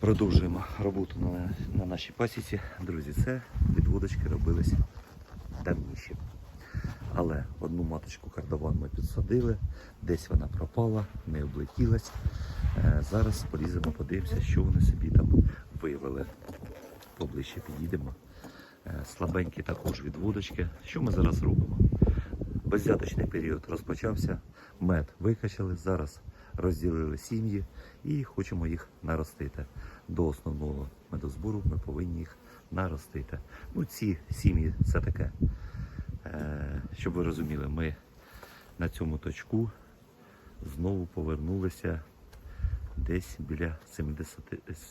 Продовжуємо роботу на, на нашій пасіці. Друзі, це відводочки робились давніше. Але одну маточку кардаван ми підсадили, десь вона пропала, не облетілась. Е, зараз поліземо, подивимося, що вони собі там виявили. Поближче підійдемо. Е, слабенькі також відводочки. Що ми зараз робимо? Беззяточний період розпочався, мед викачали, зараз розділили сім'ї і хочемо їх наростити. До основного медозбору ми повинні їх наростити. Ну, ці сім'ї це таке. Е, щоб ви розуміли, ми на цьому точку знову повернулися десь біля 70,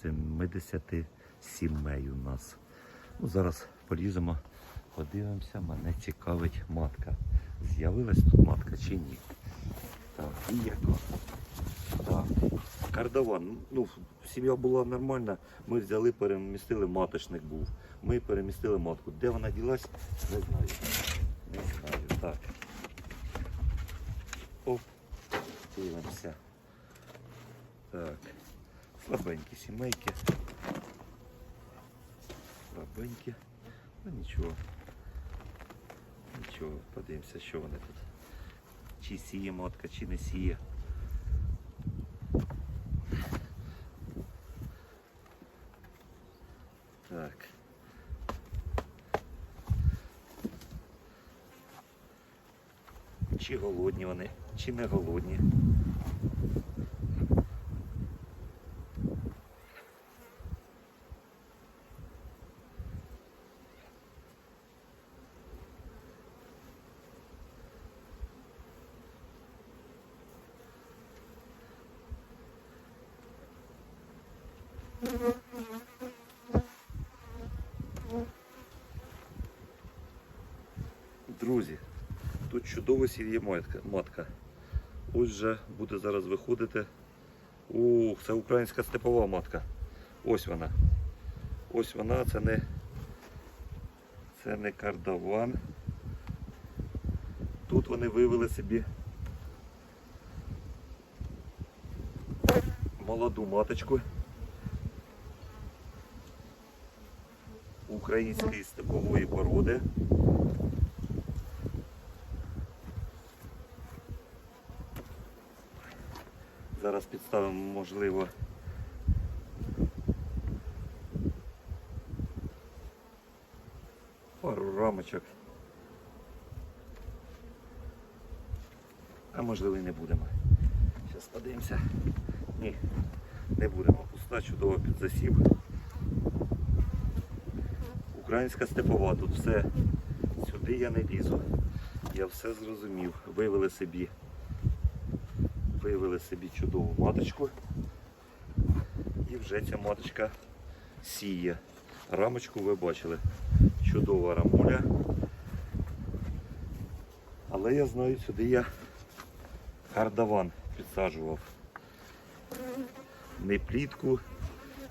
70 сімей у нас. Ну, зараз поліземо, подивимося, мене цікавить матка. З'явилась тут матка чи ні? Так, і яка? Кардаван. Ну, сім'я була нормальна. Ми взяли, перемістили, маточник був. Ми перемістили матку. Де вона ділась, не знаю. Не знаю. Так. Оп. Дивимося. Так. Слабенькі сімейки. Слабенькі. Ну нічого. Нічого, подивимося, що вони тут. Чи сіє матка, чи не сіє. Так. Чи голодні вони, чи не голодні. Друзі, тут чудово матка. матка. Ось же буде зараз виходити. Ух, це українська степова матка. Ось вона. Ось вона, це не це не кардаван. Тут вони вивели собі молоду маточку. Української степової породи. Зараз підставимо, можливо. Пару рамочок. А можливо і не будемо. Зараз подивимося. Ні, не будемо. Пуста чудово під засів. Українська степова, тут все. Сюди я не лізу. Я все зрозумів. Вивели собі виявили собі чудову маточку. І вже ця маточка сіє. Рамочку ви бачили. Чудова рамуля. Але я знаю, сюди я кардаван підсаджував. Не плітку.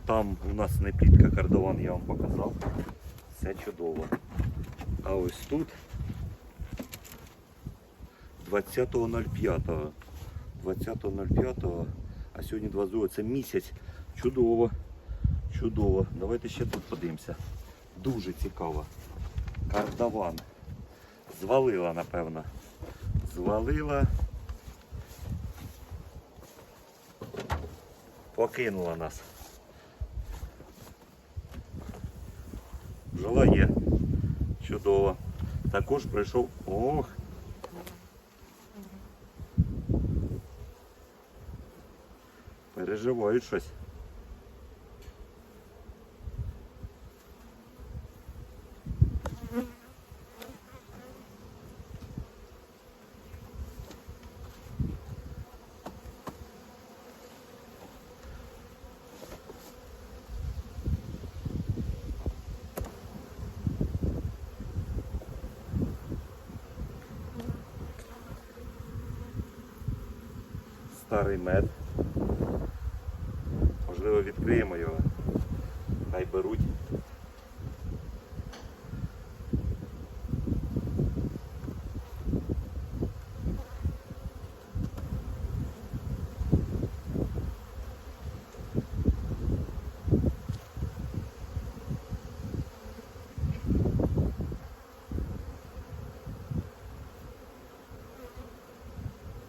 Там у нас не плітка кардаван, я вам показав. Все чудово. А ось тут 20.05. 20.05, а сьогодні 22, це місяць. Чудово. Чудово. Давайте ще тут подивимося. Дуже цікаво. Кардаван. Звалила, напевно. Звалила. Покинула нас. Бджола є. Чудово. Також прийшов. Ох, переживають щось. Старий мед відкриємо його. Хай беруть.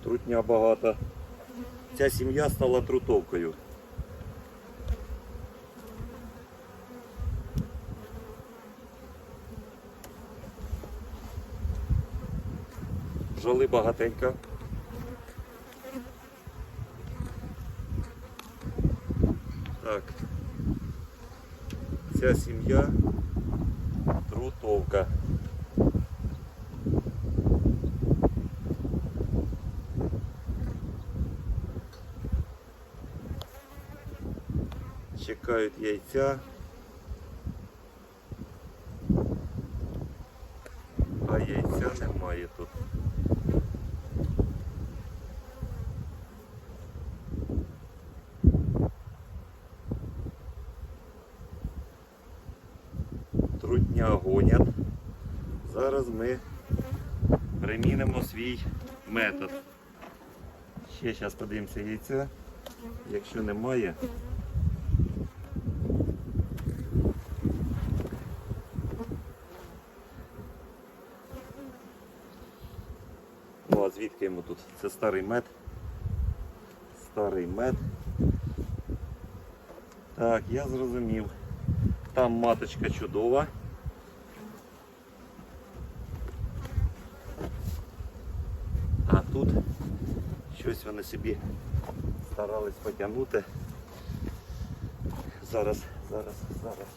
Трутня багата, Ця сім'я стала трутовкою. Бджоли багатенько. Так. Ця сім'я трутовка. Чекають яйця. А яйця немає тут. Трудня гонять. Зараз ми примінимо свій метод. Ще зараз подивимося яйця. Якщо немає, Ну а звідки йому тут? Це старий мед. Старий мед. Так, я зрозумів. Там маточка чудова. А тут щось вони собі старались потягнути. Зараз, зараз, зараз.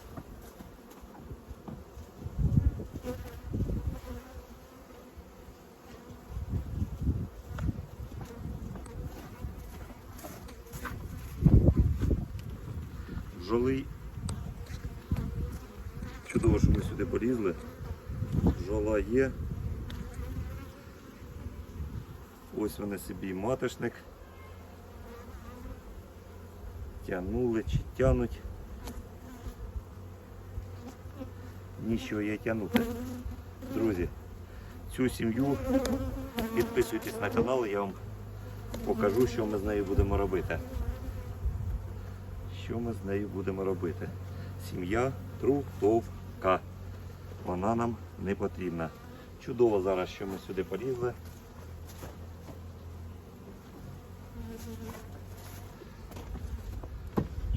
Бджоли. Чудово, що ми сюди полізли. Бджола є. Ось вони собі маточник. Тянули чи тянуть. Нічого є тягнути. Друзі, цю сім'ю підписуйтесь на канал, я вам покажу, що ми з нею будемо робити. Що ми з нею будемо робити? Сім'я трутовка. Вона нам не потрібна. Чудово зараз, що ми сюди полізли.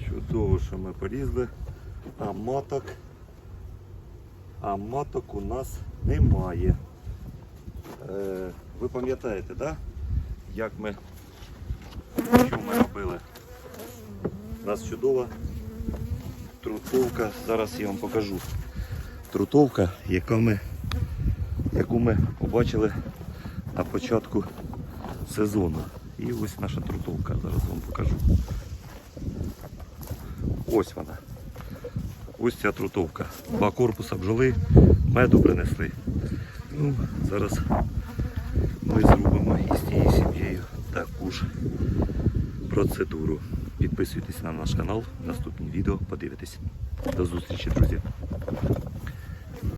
Чудово, що ми полізли. А маток. А маток у нас немає. Е, ви пам'ятаєте, да? як ми, що ми робили? У нас чудова трутовка. Зараз я вам покажу. Трутовка, яка ми, яку ми побачили на початку сезону. І ось наша трутовка. Зараз вам покажу. Ось вона. Ось ця трутовка. Два корпуса бджоли, меду принесли. Ну, зараз ми зробимо із цією сім'єю таку ж процедуру. Підписуйтесь на наш канал, наступні відео подивитесь. До зустрічі, друзі.